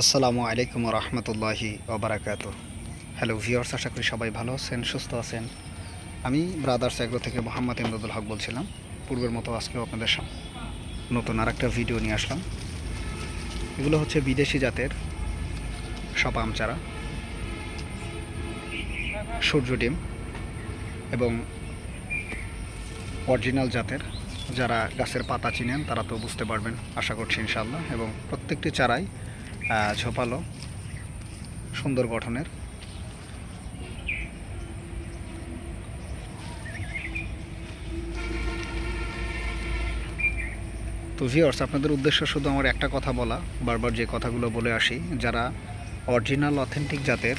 আসসালামু আলাইকুম রহমতুল্লাহি ওবরাকাত হ্যালো ভিওর্স আশা করি সবাই ভালো আছেন, সুস্থ আছেন। আমি ব্রাদার্স এগ্রো থেকে মোহাম্মদ ইমদাদুল হক বলছিলাম। পূর্বের মতো আজকেও আপনাদের নতুন আর একটা ভিডিও নিয়ে আসলাম। এগুলো হচ্ছে বিদেশি জাতের সব আম চারা। সূর্য ডিম এবং অরিজিনাল জাতের। যারা গাছের পাতা চিনেন, তারা তো বুঝতে পারবেন, আশা করছি ইনশাল্লাহ এবং প্রত্যেকটি চারাই ঝোপালো, সুন্দর গঠনের। তো ভিওর্স আপনাদের উদ্দেশ্য শুধু আমার একটা কথা বলা, বারবার যে কথাগুলো বলে আসি, যারা অরিজিনাল অথেন্টিক জাতের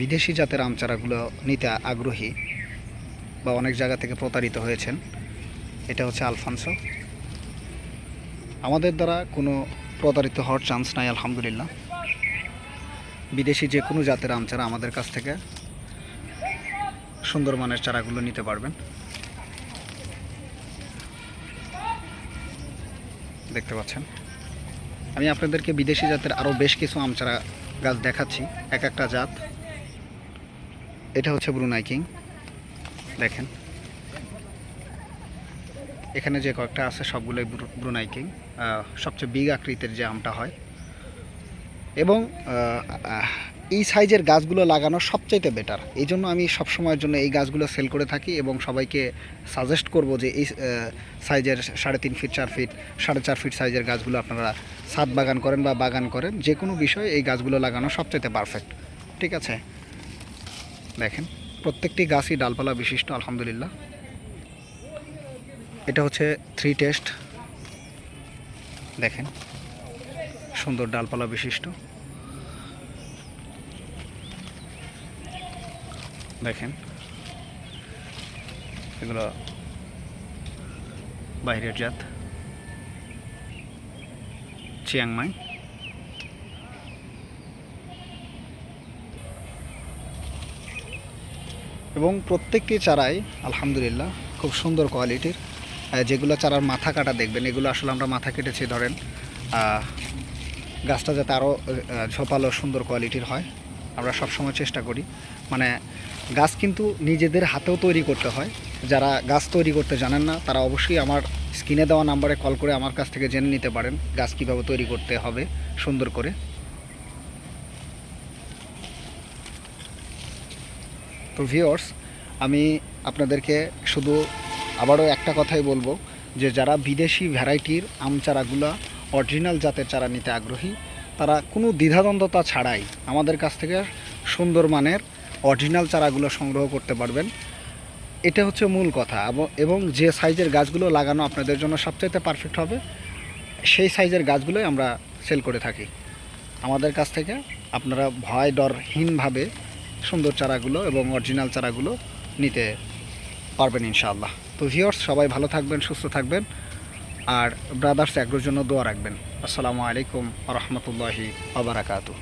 বিদেশি জাতের আম চারাগুলো নিতে আগ্রহী বা অনেক জায়গা থেকে প্রতারিত হয়েছেন, এটা হচ্ছে আলফানসো। আমাদের দ্বারা কোনো প্রতারিত হওয়ার চান্স নাই, আলহামদুলিল্লাহ। বিদেশি যে কোনো জাতের আম চারা আমাদের কাছ থেকে সুন্দর মানের চারাগুলো নিতে পারবেন। দেখতে পাচ্ছেন। আমি আপনাদেরকে বিদেশি জাতের আরও বেশ কিছু আম চারা গাছ দেখাচ্ছি, এক একটা জাত। এটা হচ্ছে ব্রুনাই কিং দেখেন। এখানে যে কয়েকটা আছে, সবগুলোই ব্রু- ব্রুনাই কিং। সবচেয়ে বিগ আকৃতির যে আমটা হয়। এবং এই সাইজের গাছগুলো লাগানো সবচাইতে বেটার এই জন্য আমি সবসময়ের জন্য এই গাছগুলো সেল করে থাকি এবং সবাইকে সাজেস্ট করব যে এই সাইজের সাড়ে তিন ফিট চার ফিট সাড়ে চার ফিট সাইজের গাছগুলো আপনারা ছাদ বাগান করেন বা বাগান করেন, যে কোনো বিষয়ে এই গাছগুলো লাগানো সবচাইতে পারফেক্ট ঠিক আছে? দেখেন, প্রত্যেকটি গাছই ডালপালা বিশিষ্ট, আলহামদুলিল্লাহ। এটা হচ্ছে থ্রি টেস্ট দেখেন, সুন্দর ডালপালা বিশিষ্ট। দেখেন, এগুলো বাইরের জাত। চিয়াংমাই এবং প্রত্যেকটি চারাই আলহামদুলিল্লাহ খুব সুন্দর কোয়ালিটির যেগুলো চারার মাথা কাটা দেখবেন, এগুলো আসলে আমরা মাথা কেটেছি, ধরেন গাছটা যাতে আরও ঝোপালো, সুন্দর কোয়ালিটির হয়, আমরা সবসময় চেষ্টা করি। মানে গাছ কিন্তু নিজেদের হাতেও তৈরি করতে হয়। যারা গাছ তৈরি করতে জানেন না, তারা অবশ্যই আমার স্ক্রিনে দেওয়া নাম্বারে কল করে আমার কাছ থেকে জেনে নিতে পারেন গাছ কীভাবে তৈরি করতে হবে, সুন্দর করে। তো ভিওর্স আমি আপনাদেরকে শুধু আবারও একটা কথাই বলব যে যারা বিদেশি ভ্যারাইটির আম চারাগুলো অরিজিনাল জাতের চারা নিতে আগ্রহী, তারা কোনো দ্বিধাদ্বন্দ্বতা ছাড়াই আমাদের কাছ থেকে সুন্দর মানের অরিজিনাল চারাগুলো সংগ্রহ করতে পারবেন। এটা হচ্ছে মূল কথা। এবং- যে সাইজের গাছগুলো লাগানো আপনাদের জন্য সবচাইতে পারফেক্ট হবে, সেই সাইজের গাছগুলোই আমরা সেল করে থাকি। আমাদের কাছ থেকে আপনারা ভয় ডরহীনভাবে সুন্দর চারাগুলো এবং অরিজিনাল চারাগুলো নিতে পারবেন ইনশাআল্লাহ। তো ভিওর্স সবাই ভালো থাকবেন, সুস্থ থাকবেন। আর ব্রাদার্স অ্যাগ্রোর জন্য দোয়া রাখবেন। আসসালামু আলাইকুম রহমতুল্লাহি আবরাকাতু